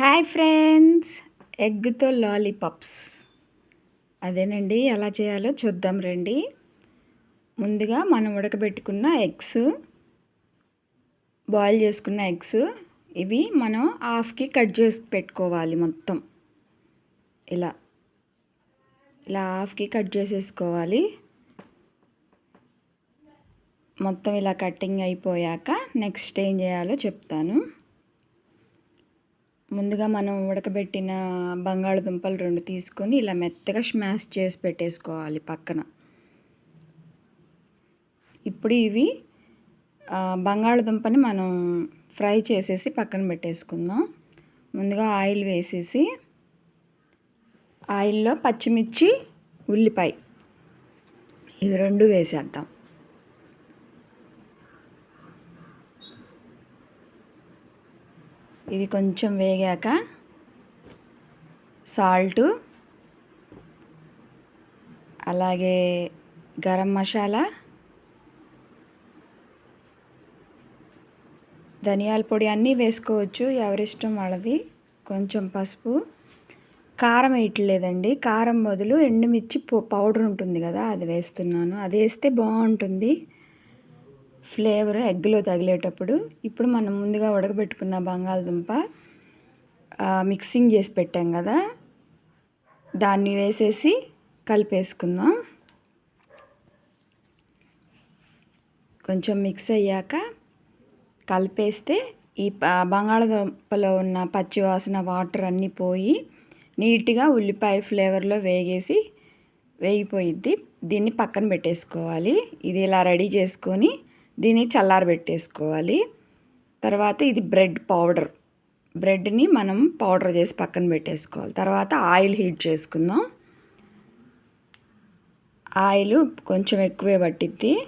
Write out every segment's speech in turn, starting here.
Hi friends ఎగ్తో lollipops. అదేనండి ఎలా చేయాలో చూద్దాం రండి. ముందుగా మనం ఉడకబెట్టుకున్న ఎగ్స్ బాయిల్ చేసుకున్న ఎగ్స్ ఇవి మనం హాఫ్కి కట్ చేసి పెట్టుకోవాలి మొత్తం. ఇలా ఇలా హాఫ్కి కట్ చేసేసుకోవాలి. మొత్తం ఇలా కటింగ్ అయిపోయాక నెక్స్ట్ ఏం చేయాలో చెప్తాను. ముందుగా మనం ఉడకబెట్టిన బంగాళదుంపలు రెండు తీసుకొని ఇలా మెత్తగా స్మాష్ చేసి పెట్టేసుకోవాలి పక్కన. ఇప్పుడు ఇవి బంగాళదుంపని మనం ఫ్రై చేసేసి పక్కన పెట్టేసుకుందాం. ముందుగా ఆయిల్ వేసేసి ఆయిల్లో పచ్చిమిర్చి ఉల్లిపాయ ఇవి రెండు వేసేద్దాం. ఇవి కొంచెం వేగాక సాల్టు అలాగే గరం మసాలా ధనియాల పొడి అన్నీ వేసుకోవచ్చు ఎవరిష్టం వాళ్ళది. కొంచెం పసుపు. కారం వేయట్లేదండి. కారం బదులు ఎండుమిర్చి పౌడర్ ఉంటుంది కదా అది వేస్తున్నాను. అది వేస్తే బాగుంటుంది. ఫ్లేవర్ ఎగ్లో తగిలేటప్పుడు ఇప్పుడు మనం ముందుగా ఉడకబెట్టుకున్న బంగాళదుంప మిక్సింగ్ చేసి పెట్టాం కదా. దాన్ని వేసేసి కలిపేసుకుందాం. కొంచెం మిక్స్ అయ్యాక కలిపేస్తే ఈ బంగాళదుంపలో ఉన్న పచ్చివాసన వాటర్ అన్నీ పోయి నీట్గా ఉల్లిపాయ ఫ్లేవర్లో వేగేసి వేగిపోయిద్ది. దీన్ని పక్కన పెట్టేసుకోవాలి. ఇది ఇలా రెడీ చేసుకొని దీన్ని చల్లారబెట్టేసుకోవాలి తర్వాత ఇది బ్రెడ్ పౌడర్. బ్రెడ్ని మనం పౌడర్ చేసి పక్కన పెట్టేసుకోవాలి. తర్వాత ఆయిల్ హీట్ చేసుకుందాం. ఆయిల్ కొంచెం ఎక్కువే పట్టిద్ది.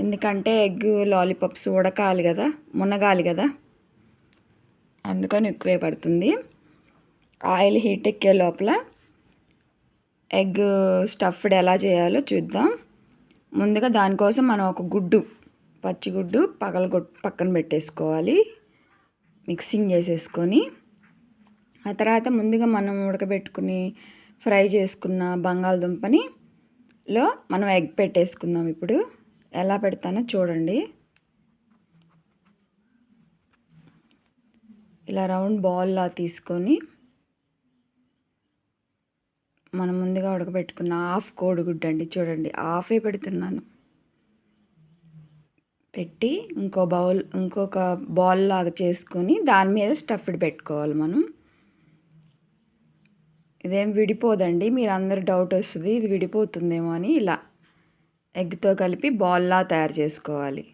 ఎందుకంటే ఎగ్ లాలీపాప్స్ ఉడకాలి కదా మునగాలి కదా. అందుకని ఎక్కువే పడుతుంది. ఆయిల్ హీట్ ఎక్కే లోపల ఎగ్ స్టఫ్డ్ ఎలా చేయాలో చూద్దాం. ముందుగా దానికోసం మనం ఒక గుడ్డు పచ్చిగుడ్డు పగలగొట్ పక్కన పెట్టేసుకోవాలి. మిక్సింగ్ చేసేసుకొని. ఆ తర్వాత ముందుగా మనం ఉడకబెట్టుకుని ఫ్రై చేసుకున్న బంగాళదుంపని లో మనం ఎగ్ పెట్టేసుకుందాం ఇప్పుడు. ఎలా పెడతానో చూడండి. ఇలా రౌండ్ బాల్లా తీసుకొని మనం ముందుగా ఉడకబెట్టుకున్న హాఫ్ కోడిగుడ్డు అండి చూడండి. హాఫే పెడుతున్నాను. పెట్టి ఇంకో బౌల్ ఇంకొక బౌల్ లాగా చేసుకొని దాని మీద స్టఫ్డ్ పెట్టుకోవాలి మనం. ఇదేం విడిపోదండి మీరు అందరు డౌట్ వస్తుంది ఇది విడిపోతుందేమో అని ఇలా ఎగ్తో కలిపి బాల్లా తయారు చేసుకోవాలి.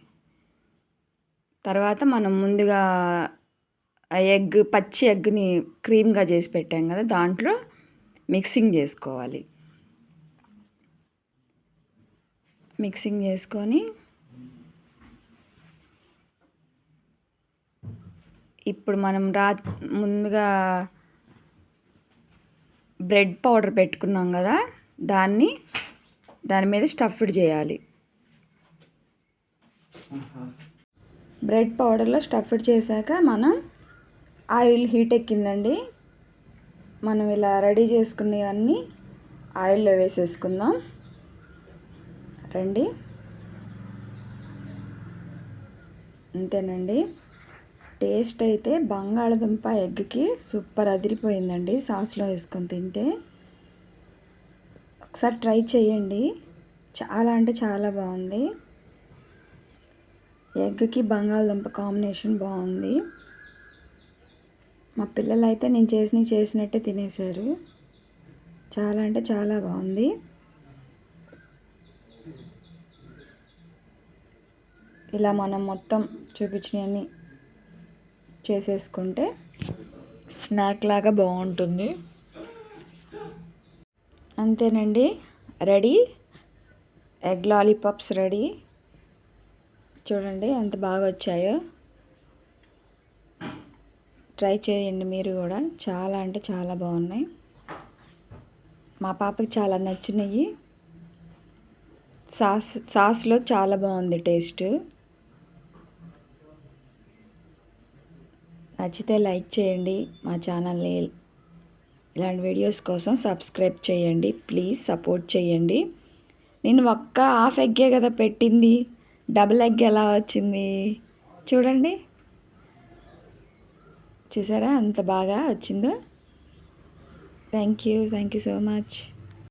తర్వాత మనం ముందుగా ఎగ్ పచ్చి ఎగ్ని క్రీమ్గా చేసి పెట్టాం కదా దాంట్లో మిక్సింగ్ చేసుకోవాలి. మిక్సింగ్ చేసుకొని ఇప్పుడు మనం రా ముందుగా బ్రెడ్ పౌడర్ పెట్టుకున్నాం కదా దాన్ని దాని మీద స్టఫ్డ్ చేయాలి. బ్రెడ్ పౌడర్లో స్టఫ్డ్ చేశాక మనం ఆయిల్ హీట్ ఎక్కిందండి. మనం ఇలా రెడీ చేసుకునేవన్నీ ఆయిల్లో వేసేసుకుందాం. రండి. అంతేనండి టేస్ట్ అయితే బంగాళదుంప ఎగ్కి సూపర్ అదిరిపోయిందండి సాస్లో వేసుకొని తింటే. ఒకసారి ట్రై చేయండి. చాలా అంటే చాలా బాగుంది. ఎగ్కి బంగాళదుంప కాంబినేషన్ బాగుంది. మా పిల్లలు అయితే నేను చేసినవి చేసినట్టే తినేశారు. చాలా అంటే చాలా బాగుంది. ఇలా మనం మొత్తం చూపించినవన్నీ చేసేసుకుంటే స్నాక్ లాగా బాగుంటుంది. అంతేనండి. రెడీ? Egg lollipops ready? చూడండి ఎంత బాగా వచ్చాయో. ట్రై చేయండి మీరు కూడా. చాలా అంటే చాలా బాగున్నాయి. మా పాపకి చాలా నచ్చినాయి. సాస్ సాస్లో చాలా బాగుంది టేస్ట్. నచ్చితే లైక్ చేయండి. మా ఛానల్ని ఇలాంటి వీడియోస్ కోసం సబ్స్క్రైబ్ చేయండి. ప్లీజ్ సపోర్ట్ చేయండి. నేను ఒక్క హాఫ్ ఎగ్గే కదా పెట్టింది. డబుల్ ఎగ్ ఎలా వచ్చింది? చూడండి. చూసారా? అంత బాగా వచ్చిందో? Thank you thank you so much